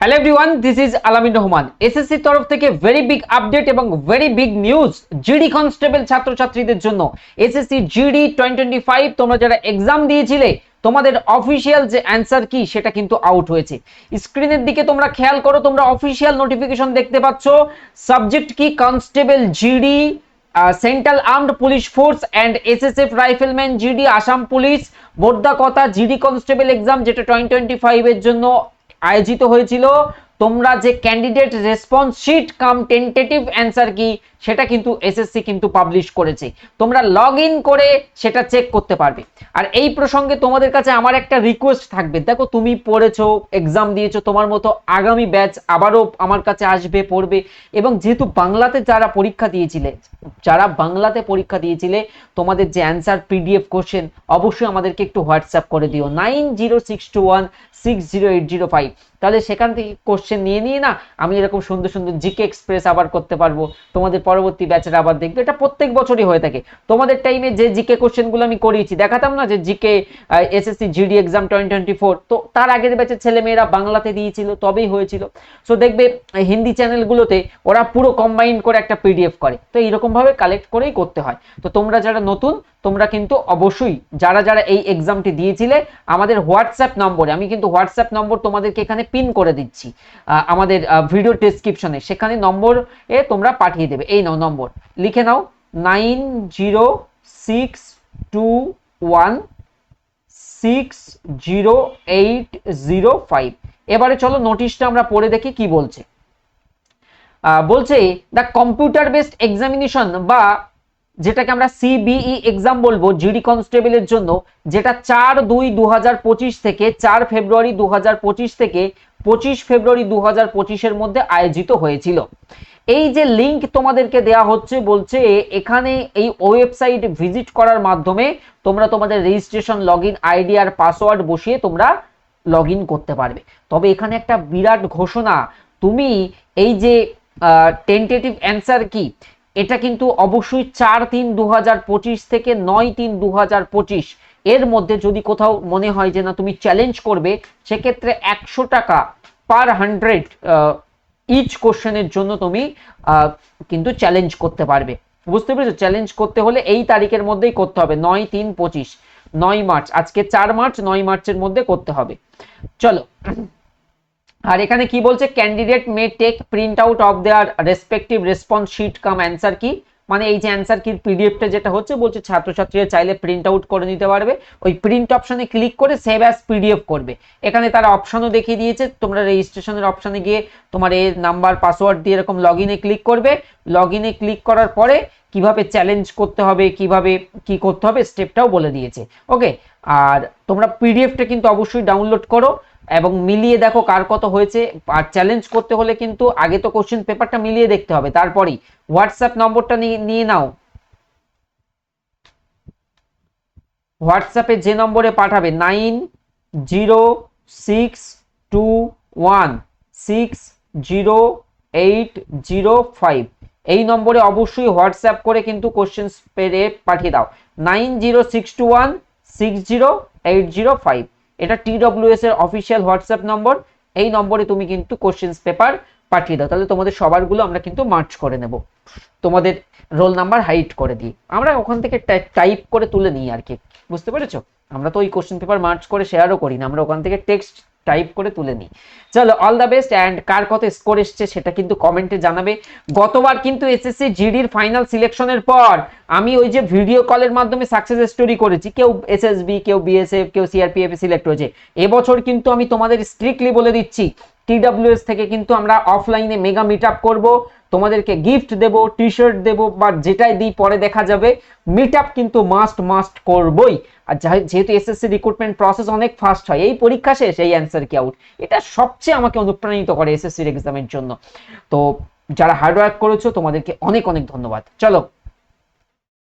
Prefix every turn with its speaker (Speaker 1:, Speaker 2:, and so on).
Speaker 1: Hello everyone this is আলামিন রহমান এসএসসির তরফ থেকে ভেরি বিগ আপডেট এবং very big news GD constable ছাত্রছাত্রীদের জন্য। SSC GD twenty twenty five তোমরা যারা এক্সাম দিয়েছিলে, তোমাদের অফিসিয়াল যে অ্যান্সার কি, সেটা কিন্তু আউট হয়েছে। স্ক্রিনের দিকে তোমরা খেয়াল করো, তোমরা অফিসিয়াল নোটিফিকেশন দেখতে পাচ্ছ। সাবজেক্ট কি? Constable GD central armed police force and SSF rifleman GD Assam police বোর্দা কথা জিডি কনস্টেবল এক্সাম যেটা টোয়েন্টি টোয়েন্টি ফাইভের জন্য আয়োজিত হয়েছিল। তোমরা যে candidate response sheet cum tentative answer কি, সেটা কিন্তু এসএসসি কিন্তু পাবলিশ করেছে। তোমরা লগ ইন করে সেটা চেক করতে পারবে। আর এই প্রসঙ্গে তোমাদের কাছে আমার একটা রিকোয়েস্ট থাকবে। দেখো, তুমি পড়েছো এক্সাম দিয়েছ, তোমার মতো আগামী ব্যাচ আবারও আমার কাছে আসবে, পড়বে। এবং যেহেতু বাংলাতে যারা পরীক্ষা দিয়েছিলে, যারা বাংলাতে পরীক্ষা দিয়েছিলে, তোমাদের যে অ্যান্সার পিডিএফ কোশ্চেন অবশ্যই আমাদেরকে একটু হোয়াটসঅ্যাপ করে দিও। Nine zero six two one, six zero eight zero five. তাহলে সেখান থেকে কোশ্চেন নিয়ে নিয়ে না আমি এরকম সুন্দর সুন্দর জিকে এক্সপ্রেস আবার করতে পারব, তোমাদের পরবর্তী ব্যাচের আবার দেখবে। এটা প্রত্যেক বছরই হয়ে থাকে। তোমাদের টাইমে যে জিকে কোশ্চেনগুলো আমি করিয়েছি, দেখাতাম না যে GK SSC GD exam twenty twenty four তো তার আগের ব্যাচের ছেলেমেয়েরা বাংলাতে দিয়েছিল, তবেই হয়েছিল। সো দেখবে হিন্দি চ্যানেলগুলোতে ওরা পুরো কম্বাইন করে একটা পিডিএফ করে। তো এইরকমভাবে কালেক্ট করেই করতে হয়। তো তোমরা যারা নতুন তোমরা কিন্তু অবশ্যই যারা যারা এই এক্সামটি দিয়েছিলে, আমাদের হোয়াটসঅ্যাপ নম্বরে, আমি কিন্তু হোয়াটসঅ্যাপ নম্বর তোমাদেরকে এখানে পিন করে দিচ্ছি আমাদের ভিডিও ডেসক্রিপশনে সেখানে নম্বর তোমরা পাঠিয়ে দেবে। এই নাও নম্বর। লিখে নাও nine zero six two one six zero eight zero five. এবারে চলো নোটিশটা আমরা পড়ে দেখি কি বলছে। বলছে দ্য কম্পিউটার বেসড এক্সামিনেশন বা যেটাকে আমরা সিবিই এক্সাম বলব জিডি কনস্টেবলের জন্য, যেটা চার দুই দু থেকে, চার ফেব্রুয়ারি দু হাজার পঁচিশ থেকে, পঁচিশ ফেব্রুয়ারি দু হাজার মধ্যে আয়োজিত হয়েছিল। এই যে লিংক তোমাদেরকে দেয়া হচ্ছে, বলছে এখানে এই ওয়েবসাইট ভিজিট করার মাধ্যমে তোমরা তোমাদের রেজিস্ট্রেশন লগ ইন আইডি আর পাসওয়ার্ড বসিয়ে তোমরা লগ করতে পারবে। তবে এখানে একটা বিরাট ঘোষণা, তুমি এই যে টেন্টেটিভ অ্যান্সার কি? এটা কিন্তু অবশ্যই চার তিন দু থেকে নয় তিন দু পঁচিশ। এর মধ্যে যদি কোথাও মনে হয় যে না, তুমি চ্যালেঞ্জ করবে, সেক্ষেত্রে একশো টাকা পার হান্ড্রেড ইচ কোশ্চেনের জন্য তুমি কিন্তু চ্যালেঞ্জ করতে পারবে। বুঝতে পেরেছ? চ্যালেঞ্জ করতে হলে এই তারিখের মধ্যেই করতে হবে, নয় তিন পঁচিশ, নয় মার্চ। আজকে চার মার্চ, নয় মার্চের মধ্যে করতে হবে। চলো। আর এখানে কি বলছে? Candidate may take print out of their respective response sheet cum answer কি মানে এই যে অ্যান্সার কি পিডিএফটা যেটা হচ্ছে, বলছে ছাত্রছাত্রীরা চাইলে প্রিন্ট আউট করে নিতে পারবে। ওই প্রিন্ট অপশনে ক্লিক করে সেভ অ্যাজ পিডিএফ করবে। এখানে তারা অপশনও দেখিয়ে দিয়েছে। তোমরা রেজিস্ট্রেশনের অপশনে গিয়ে তোমার এর নাম্বার পাসওয়ার্ড দিয়ে এরকম লগ ইনে ক্লিক করবে। লগ ইনে ক্লিক করার পরে কীভাবে চ্যালেঞ্জ করতে হবে, কীভাবে কি করতে হবে স্টেপটাও বলে দিয়েছে। ওকে আর তোমরা পিডিএফটা কিন্তু অবশ্যই ডাউনলোড করো। এবং মিলিয়ে দেখো কার কত হয়েছে, আর চ্যালেঞ্জ করতে হলে কিন্তু আগে তো কোশ্চেন পেপারটা মিলিয়ে দেখতে হবে। তারপরেই হোয়াটসঅ্যাপ নম্বরটা নিয়ে নাও। হোয়াটসঅ্যাপে যে নম্বরে পাঠাবে nine zero six two one six zero eight zero five এই নম্বরে অবশ্যই হোয়াটসঅ্যাপ করে কিন্তু কোশ্চেন পেরে পাঠিয়ে দাও। Nine zero six two one six zero eight zero five এটা টিডব্লিউএস এর অফিসিয়াল হোয়াটসঅ্যাপ নম্বর এই নম্বরে তুমি কিন্তু কোশ্চেন্স পেপার পাঠিয়ে দাও। তাহলে তোমাদের সবারগুলো আমরা কিন্তু মার্চ করে নেব। তোমাদের রোল নাম্বার হাইট করে দিই আমরা ওখান থেকে টাইপ করে তুলে নিই আর কি। বুঝতে পেরেছ? আমরা তো ওই কোশ্চেন পেপার মার্চ করে শেয়ারও করি না। আমরা ওখান থেকে টেক্সট টাইপ করে তুলে নিই। চলো অল দ্য বেস্ট অ্যান্ড কার কত স্কোর এসছে সেটা কিন্তু কমেন্টে জানাবে। গতবার কিন্তু এসএসসি জিডির ফাইনাল সিলেকশনের পর আমি ওই যে ভিডিও কলের মাধ্যমে সাকসেস স্টোরি করেছি। কেউ এসএসবি কেউ বিএসএফ কেউ সিআরপিএফ সিলেক্ট হয়েছে। এবছর কিন্তু আমি তোমাদের স্ট্রিক্টলি বলে দিচ্ছি টিডাব্লিউএস থেকে কিন্তু আমরা অফলাইনে মেগা মিট আপ করব। তোমাদেরকে গিফট দেব টি শার্ট দেবো বা যেটাই দিই পরে দেখা যাবে। মিট আপ কিন্তু মাস্ট মাস্ট করবই। আর যেহেতু এসএসসি রিক্রুটমেন্ট প্রসেস অনেক ফাস্ট হয়, এই পরীক্ষা শেষ, এই অ্যান্সার কি আউট এটা সবচেয়ে আমাকে অনুপ্রাণিত করে এসএসসির এক্সামের জন্য। তো যারা হার্ডওয়ার্ক করেছ, তোমাদেরকে অনেক অনেক ধন্যবাদ। চলো।